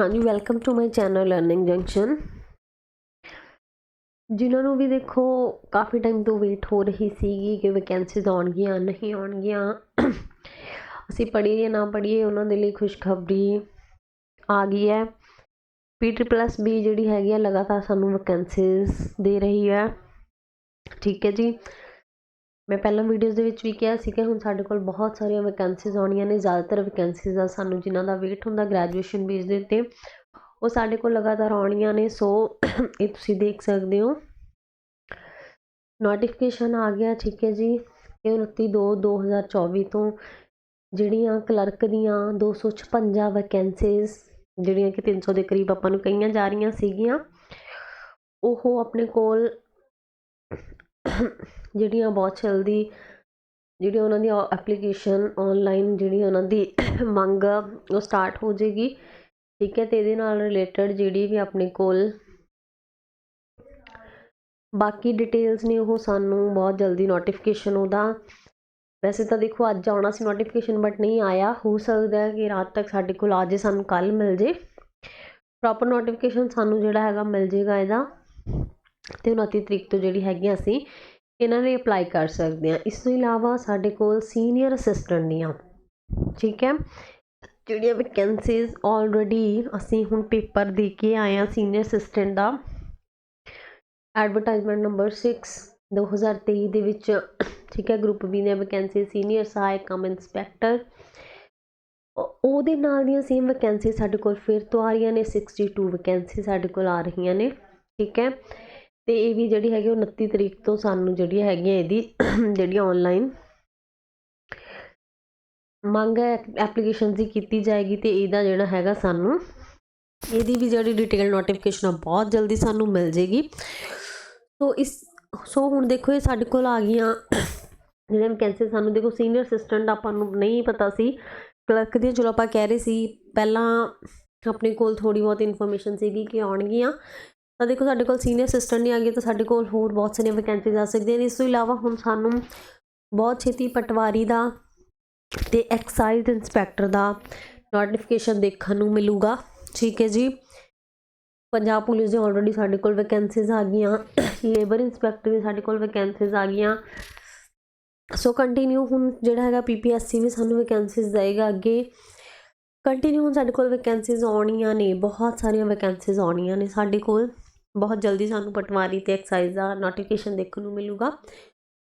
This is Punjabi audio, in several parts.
ਹਾਂਜੀ welcome to my channel Learning Junction ਜਿਨ੍ਹਾਂ ਨੂੰ ਵੀ ਦੇਖੋ, ਕਾਫੀ ਟਾਈਮ ਤੋਂ ਵੇਟ ਹੋ ਰਹੀ ਸੀਗੀ ਕਿ ਵੈਕੈਂਸੀਜ਼ ਆਉਣਗੀਆਂ, ਨਹੀਂ ਆਉਣਗੀਆਂ। ਅਸੀਂ ਪੜ੍ਹੀਏ ਜਾਂ ਨਾ ਪੜ੍ਹੀਏ, ਉਹਨਾਂ ਦੇ ਲਈ ਖੁਸ਼ਖਬਰੀ ਆ ਗਈ ਹੈ। ਪੀ ਪਲੱਸ ਬੀ ਜਿਹੜੀ ਹੈਗੀ ਆ, ਲਗਾਤਾਰ ਸਾਨੂੰ ਵੈਕੈਂਸੀਜ਼ ਦੇ ਰਹੀ ਹੈ। ਠੀਕ ਹੈ ਜੀ। ਮੈਂ ਪਹਿਲਾਂ ਵੀਡੀਓਜ਼ ਦੇ ਵਿੱਚ ਵੀ ਕਿਹਾ ਸੀ ਕਿ ਹੁਣ ਸਾਡੇ ਕੋਲ ਬਹੁਤ ਸਾਰੀਆਂ ਵੈਕੈਂਸੀਜ਼ ਆਉਣੀਆਂ ਨੇ, ਜ਼ਿਆਦਾਤਰ ਵੈਕੈਂਸੀਜ਼ ਆ ਸਾਨੂੰ ਜਿਨ੍ਹਾਂ ਦਾ ਵੇਟ ਹੁੰਦਾ ਗ੍ਰੈਜੂਏਸ਼ਨ ਬੇਸ ਦੇ ਉੱਤੇ, ਉਹ ਸਾਡੇ ਕੋਲ ਲਗਾਤਾਰ ਆਉਣੀਆਂ ਨੇ ਸੋ ਇਹ ਤੁਸੀਂ ਦੇਖ ਸਕਦੇ ਹੋ। ਨੋਟੀਫਿਕੇਸ਼ਨ ਆ ਗਿਆ, ਠੀਕ ਹੈ ਜੀ। ਇਹ 29 2 2024 ਤੋਂ ਜਿਹੜੀਆਂ ਕਲਰਕ ਦੀਆਂ 256 ਵੈਕੈਂਸੀਜ਼ ਜਿਹੜੀਆਂ ਕਿ 300 ਦੇ ਕਰੀਬ ਆਪਾਂ ਨੂੰ ਕਈਆਂ ਜਾ ਰਹੀਆਂ ਸੀਗੀਆਂ, ਉਹ ਆਪਣੇ ਕੋਲ ਜਿਹੜੀਆਂ ਬਹੁਤ ਜਲਦੀ ਜਿਹੜੀਆਂ ਉਹਨਾਂ ਦੀਆਂ ਐਪਲੀਕੇਸ਼ਨ ਔਨਲਾਈਨ ਜਿਹੜੀ ਉਹਨਾਂ ਦੀ ਮੰਗ ਆ, ਉਹ ਸਟਾਰਟ ਹੋ ਜਾਏਗੀ। ਠੀਕ ਹੈ ਅਤੇ ਇਹਦੇ ਨਾਲ ਰਿਲੇਟਡ ਜਿਹੜੀ ਵੀ ਆਪਣੇ ਕੋਲ ਬਾਕੀ ਡਿਟੇਲਸ ਨੇ ਉਹ ਸਾਨੂੰ ਬਹੁਤ ਜਲਦੀ ਨੋਟੀਫਿਕੇਸ਼ਨ ਉਹਦਾ। ਵੈਸੇ ਤਾਂ ਦੇਖੋ ਅੱਜ ਆਉਣਾ ਸੀ ਨੋਟੀਫਿਕੇਸ਼ਨ ਬਟ ਨਹੀਂ ਆਇਆ। ਹੋ ਸਕਦਾ ਹੈ ਕਿ ਰਾਤ ਤੱਕ ਸਾਡੇ ਕੋਲ ਆ ਜੇ ਸਾਨੂੰ ਕੱਲ ਮਿਲ ਜੇ ਪ੍ਰੋਪਰ ਨੋਟੀਫਿਕੇਸ਼ਨ ਸਾਨੂੰ ਜਿਹੜਾ ਹੈਗਾ ਮਿਲ ਜੇਗਾ ਇਹਦਾ। ਅਤੇ ਉਨੱਤੀ ਤਰੀਕ ਤੋਂ ਜਿਹੜੀ ਹੈਗੀ ਅਸੀਂ, ਇਹਨਾਂ ਨੇ ਅਪਲਾਈ ਕਰ ਸਕਦੇ ਹਾਂ। ਇਸ ਤੋਂ ਇਲਾਵਾ ਸਾਡੇ ਕੋਲ ਸੀਨੀਅਰ ਅਸਿਸਟੈਂਟ ਦੀਆਂ, ਠੀਕ ਹੈ? ਜਿਹੜੀਆਂ ਵੈਕੈਂਸੀਜ਼ ਆਲਰੇਡੀ ਅਸੀਂ ਹੁਣ ਪੇਪਰ ਦੇ ਕੇ ਆਏ ਹਾਂ ਸੀਨੀਅਰ ਅਸਿਸਟੈਂਟ ਦਾ। ਐਡਵਰਟਾਈਜ਼ਮੈਂਟ ਨੰਬਰ 6 2023 ਦੇ ਵਿੱਚ, ਠੀਕ ਹੈ ਗਰੁੱਪ ਬੀ ਦੀਆਂ ਵੈਕੈਂਸੀ ਸੀਨੀਅਰ ਸਹਾਇਕ ਕਮ ਇੰਸਪੈਕਟਰ ਉਹਦੇ ਨਾਲ ਦੀਆਂ ਸੇਮ ਵੈਕੈਂਸੀ ਸਾਡੇ ਕੋਲ ਫਿਰ ਤੋਂ ਆ ਰਹੀਆਂ ਨੇ 62 ਵੈਕੈਂਸੀ ਸਾਡੇ ਕੋਲ ਆ ਰਹੀਆਂ ਨੇ, ਠੀਕ ਹੈ? ਅਤੇ ਇਹ ਵੀ ਜਿਹੜੀ ਹੈਗੀ ਉਹ 29 ਤਰੀਕ ਤੋਂ ਸਾਨੂੰ ਜਿਹੜੀ ਹੈਗੀ ਇਹਦੀ, ਜਿਹੜੀ ਔਨਲਾਈਨ ਮੰਗ ਹੈ ਐਪਲੀਕੇਸ਼ਨ ਦੀ ਕੀਤੀ ਜਾਏਗੀ ਅਤੇ ਇਹਦਾ ਜਿਹੜਾ ਹੈਗਾ ਸਾਨੂੰ, ਇਹਦੀ ਵੀ ਜਿਹੜੀ ਡਿਟੇਲ ਨੋਟੀਫਿਕੇਸ਼ਨ ਆ, ਬਹੁਤ ਜਲਦੀ ਸਾਨੂੰ ਮਿਲ ਜੇਗੀ। ਸੋ ਇਸ, ਸੋ ਹੁਣ ਦੇਖੋ ਇਹ ਸਾਡੇ ਕੋਲ ਆ ਗਈਆਂ, ਜਿਹੜੇ ਵੈਕੈਂਸੀ ਸਾਨੂੰ, ਦੇਖੋ ਸੀਨੀਅਰ ਅਸਿਸਟੈਂਟ ਆਪਾਂ ਨੂੰ ਨਹੀਂ ਪਤਾ ਸੀ ਕਲਰਕ ਦੀ ਚਲੋ ਆਪਾਂ ਕਹਿ ਰਹੇ ਸੀ, ਪਹਿਲਾਂ ਆਪਣੇ ਕੋਲ ਥੋੜੀ ਬਹੁਤ ਇਨਫੋਰਮੇਸ਼ਨ ਸੀਗੀ ਕਿ ਆਉਣਗੀਆਂ ਤਾਂ ਦੇਖੋ ਸਾਡੇ ਕੋਲ ਸੀਨੀਅਰ ਅਸਿਸਟੈਂਟ ਨਹੀਂ ਆ ਗਏ ਤਾਂ ਸਾਡੇ ਕੋਲ ਹੋਰ ਬਹੁਤ ਸਾਰੀਆਂ ਵੈਕੈਂਸੀਜ਼ ਆ ਸਕਦੀਆਂ ਨੇ। ਇਸ ਤੋਂ ਇਲਾਵਾ ਹੁਣ ਸਾਨੂੰ ਬਹੁਤ ਛੇਤੀ ਪਟਵਾਰੀ ਦਾ ਤੇ ਐਕਸਾਈਜ਼ ਇੰਸਪੈਕਟਰ ਦਾ ਨੋਟੀਫਿਕੇਸ਼ਨ ਦੇਖਣ ਨੂੰ ਮਿਲੂਗਾ। ਠੀਕ ਹੈ ਜੀ। ਪੰਜਾਬ ਪੁਲਿਸ ਦੇ ਆਲਰੇਡੀ ਸਾਡੇ ਕੋਲ ਵੈਕੈਂਸੀਜ਼ ਆ ਗਈਆਂ। ਲੇਬਰ ਇੰਸਪੈਕਟਰ ਦੀ ਸਾਡੇ ਕੋਲ ਵੈਕੈਂਸੀਜ਼ ਆ ਗਈਆਂ। ਸੋ ਕੰਟੀਨਿਊ ਹੁਣ ਜਿਹੜਾ ਹੈਗਾ ਪੀਪੀਐਸਸੀ ਵੀ ਸਾਨੂੰ ਵੈਕੈਂਸੀਜ਼ ਦੇਏਗਾ ਅੱਗੇ। ਕੰਟੀਨਿਊ ਹੁਣ ਸਾਡੇ ਕੋਲ ਵੈਕੈਂਸੀਜ਼ ਆਉਣੀਆਂ ਨੇ, ਬਹੁਤ ਸਾਰੀਆਂ ਵੈਕੈਂਸੀਜ਼ ਆਉਣੀਆਂ ਨੇ ਸਾਡੇ ਕੋਲ। ਬਹੁਤ ਜਲਦੀ ਸਾਨੂੰ ਪਟਵਾਰੀ ਤੇ ਐਕਸਾਈਜ਼ ਦਾ ਨੋਟੀਫਿਕੇਸ਼ਨ ਦੇਖਣ ਨੂੰ ਮਿਲੂਗਾ।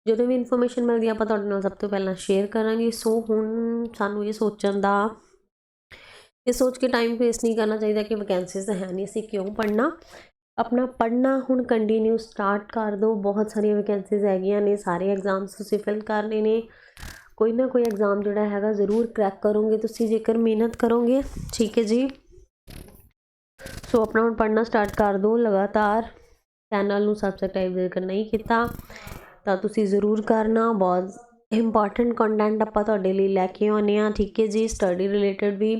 ਜਦੋਂ ਵੀ ਇਨਫੋਰਮੇਸ਼ਨ ਮਿਲਦੀ ਆਪਾਂ ਤੁਹਾਡੇ ਨਾਲ ਸਭ ਤੋਂ ਪਹਿਲਾਂ ਸ਼ੇਅਰ ਕਰਾਂਗੇ। ਸੋ ਹੁਣ ਸਾਨੂੰ ਇਹ ਸੋਚਣ ਦਾ, ਇਹ ਸੋਚ ਕੇ ਟਾਈਮ ਵੇਸਟ ਨਹੀਂ ਕਰਨਾ ਚਾਹੀਦਾ ਕਿ ਵੈਕੈਂਸੀਜ਼ ਹੈ ਨਹੀਂ, ਅਸੀਂ ਕਿਉਂ ਪੜ੍ਹਨਾ? ਆਪਣਾ ਪੜ੍ਹਨਾ ਹੁਣ ਕੰਟੀਨਿਊ ਸਟਾਰਟ ਕਰ ਦਿਓ ਬਹੁਤ ਸਾਰੀਆਂ ਵੈਕੈਂਸੀਜ਼ ਹੈਗੀਆਂ ਨੇ, ਸਾਰੇ ਐਗਜ਼ਾਮਸ ਤੁਸੀਂ ਫਿਲ ਕਰਨੇ ਨੇ। ਕੋਈ ਨਾ ਕੋਈ ਐਗਜ਼ਾਮ ਜਿਹੜਾ ਹੈਗਾ ਜ਼ਰੂਰ ਕਰੈਕ ਕਰੋਗੇ ਤੁਸੀਂ, ਜੇਕਰ ਮਿਹਨਤ ਕਰੋਗੇ। ਠੀਕ ਹੈ ਜੀ? ਸੋ ਆਪਣਾ ਹੁਣ ਪੜ੍ਹਨਾ ਸਟਾਰਟ ਕਰ ਦਿਓ ਲਗਾਤਾਰ ਚੈਨਲ ਨੂੰ ਸਬਸਕ੍ਰਾਈਬ ਜੇਕਰ ਨਹੀਂ ਕੀਤਾ, ਤਾਂ ਤੁਸੀਂ ਜ਼ਰੂਰ ਕਰਨਾ। ਬਹੁਤ ਇੰਪੋਰਟੈਂਟ ਕੰਟੈਂਟ ਆਪਾਂ ਤੁਹਾਡੇ ਲਈ ਲੈ ਕੇ ਆਉਨੇ ਆ ਠੀਕ ਹੈ ਜੀ? ਸਟੱਡੀ ਰਿਲੇਟਡ ਵੀ।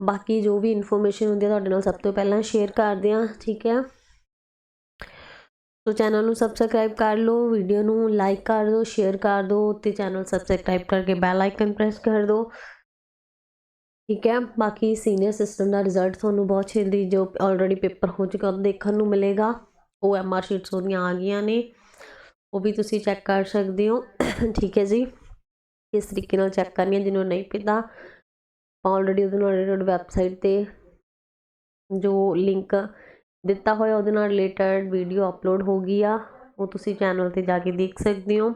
ਬਾਕੀ ਜੋ ਵੀ ਇਨਫੋਰਮੇਸ਼ਨ ਹੁੰਦੀ ਹੈ ਤੁਹਾਡੇ ਨਾਲ ਸਭ ਤੋਂ ਪਹਿਲਾਂ ਸ਼ੇਅਰ ਕਰਦੇ ਆ ਠੀਕ ਹੈ? ਸੋ ਚੈਨਲ ਨੂੰ ਸਬਸਕ੍ਰਾਈਬ ਕਰ ਲਓ ਵੀਡੀਓ ਨੂੰ ਲਾਈਕ ਕਰ ਦਿਓ ਸ਼ੇਅਰ ਕਰ ਦਿਓ, ਤੇ ਚੈਨਲ ਸਬਸਕ੍ਰਾਈਬ ਕਰਕੇ ਬੈਲ ਆਈਕਨ ਪ੍ਰੈਸ ਕਰ ਦਿਓ। ਠੀਕ ਹੈ, ਬਾਕੀ ਸੀਨੀਅਰ ਸਿਸਟਮ ਦਾ ਰਿਜ਼ਲਟ ਤੁਹਾਨੂੰ ਬਹੁਤ ਛੇਤੀ ਜੋ ਆਲਰੇਡੀ ਪੇਪਰ ਹੋ ਚੁੱਕਾ, ਉਹ ਦੇਖਣ ਨੂੰ ਮਿਲੇਗਾ। ਉਹ ਐਮਆਰ ਸ਼ੀਟਸ ਉਹਦੀਆਂ ਆ ਗਈਆਂ ਨੇ, ਉਹ ਵੀ ਤੁਸੀਂ ਚੈੱਕ ਕਰ ਸਕਦੇ ਹੋ। ਠੀਕ ਹੈ ਜੀ ਕਿਸ ਤਰੀਕੇ ਨਾਲ ਚੈੱਕ ਕਰਨੀ ਹੈ ਜਿਹਨੂੰ ਨਹੀਂ ਪਤਾ ਆਲਰੇਡੀ ਉਹਦੇ ਨਾਲ ਰਿਲੇਟਡ ਵੈਬਸਾਈਟ ਤੇ ਜੋ ਲਿੰਕ ਦਿੱਤਾ ਹੋਇਆ, ਉਹਦੇ ਨਾਲ ਰਿਲੇਟਡ ਵੀਡੀਓ ਅਪਲੋਡ ਹੋ ਗਈ ਆ, ਉਹ ਤੁਸੀਂ ਚੈਨਲ ਤੇ ਜਾ ਕੇ ਦੇਖ ਸਕਦੇ ਹੋ।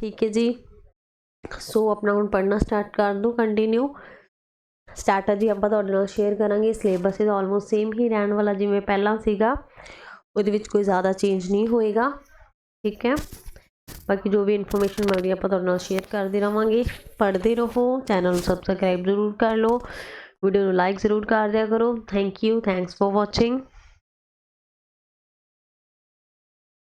ਠੀਕ ਹੈ ਜੀ, ਸੋ ਆਪਣਾ ਹੁਣ ਪੜ੍ਹਨਾ ਸਟਾਰਟ ਕਰ ਦਿਓ ਕੰਟੀਨਿਊ ਸਟ੍ਰੈਟਜੀ ਆਪਾਂ ਤੁਹਾਡੇ ਨਾਲ ਸ਼ੇਅਰ ਕਰਾਂਗੇ। ਸਿਲੇਬਸ ਇਹਦਾ ਆਲਮੋਸਟ ਸੇਮ ਹੀ ਰਹਿਣ ਵਾਲਾ ਜਿਵੇਂ ਪਹਿਲਾਂ ਸੀਗਾ। ਉਹਦੇ ਵਿੱਚ ਕੋਈ ਜ਼ਿਆਦਾ ਚੇਂਜ ਨਹੀਂ ਹੋਏਗਾ। ਠੀਕ ਹੈ? ਬਾਕੀ ਜੋ ਵੀ ਇਨਫੋਰਮੇਸ਼ਨ ਮਿਲਦੀ ਆਪਾਂ ਤੁਹਾਡੇ ਨਾਲ ਸ਼ੇਅਰ ਕਰਦੇ ਰਵਾਂਗੇ। ਪੜ੍ਹਦੇ ਰਹੋ ਚੈਨਲ ਨੂੰ ਸਬਸਕ੍ਰਾਈਬ ਜ਼ਰੂਰ ਕਰ ਲਓ। ਵੀਡੀਓ ਨੂੰ ਲਾਈਕ ਜ਼ਰੂਰ ਕਰ ਦਿਆ ਕਰੋ। Thank you thanks for watching